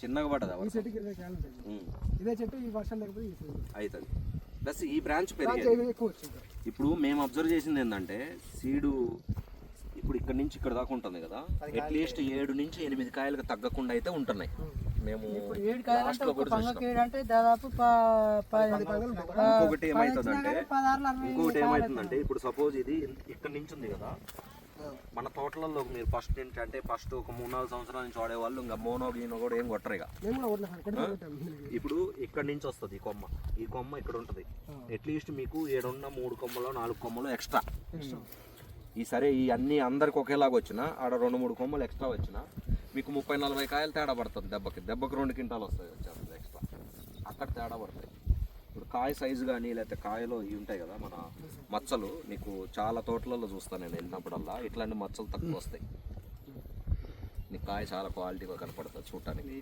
చిన్నగా పడ్డదా ఈ చెట్టుకి ఇరవై కాయలు ఉంటాయి. ఉమ్, ఇదే చెట్టు ఈ వర్షం లేకపోతే ఈ చెట్టు అవుతుంది ప్లస్ ఈ బ్రాంచ్ ఎక్కువ వచ్చింది? ఇప్పుడు మేము అబ్జర్వ్ చేసింది ఏంటంటే సీడు ఇప్పుడు ఇక్కడ నుంచి ఇక్కడ దాకా ఉంటుంది కదా. అట్లీస్ట్ ఏడు నుంచి ఎనిమిది కాయలకు తగ్గకుండా అయితే ఉంటున్నాయి. మేము ఏడు కాయలు లాస్ట్ అంటే లో ఒక కూడా పంగకి చూసినాం. ఏడు అంటే దాదాపు ప- ప- ఇంకొకటి ఏమవుతుందంటే పదహారులు అరవై ఇంకొకటి ఏమవుతుందంటే ఇప్పుడు సపోజ్ ఇది ఇక్కడ నుంచి ఉంది కదా. మన తోటలలో మీరు ఫస్ట్ అంటే ఫస్ట్ ఒక మూడు నాలుగు సంవత్సరాల నుంచి వాడేవాళ్ళు ఇంకా మోనో గీనో కూడా ఏం కొట్టరు ఇక. ఇప్పుడు ఇక్కడ నుంచి వస్తుంది ఈ కొమ్మ. ఈ కొమ్మ ఇక్కడ ఉంటుంది. అట్లీస్ట్ మీకు ఏడున్న మూడు కొమ్మలో నాలుగు కొమ్మలు ఎక్స్ట్రా ఈ సరే ఈ అన్ని అందరికి ఒకేలాగా వచ్చిన ఆడ రెండు మూడు కొమ్మలు ఎక్స్ట్రా వచ్చిన మీకు ముప్పై నలభై కాయలు తేడా పడుతుంది దెబ్బకి. దెబ్బకి రెండు క్వింటాలు వస్తాయి వచ్చేస్తుంది ఎక్స్ట్రా అక్కడ తేడా పడతాయి. ఇప్పుడు కాయ సైజు కానీ లేకపోతే కాయలో ఇవి ఉంటాయి కదా మన మచ్చలు నీకు చాలా తోటలలో చూస్తాను నేను వెళ్ళినప్పుడల్లా ఇట్లాంటి మచ్చలు తక్కువ వస్తాయి. నీకు కాయ చాలా క్వాలిటీగా కనపడుతుంది చూడటానికి.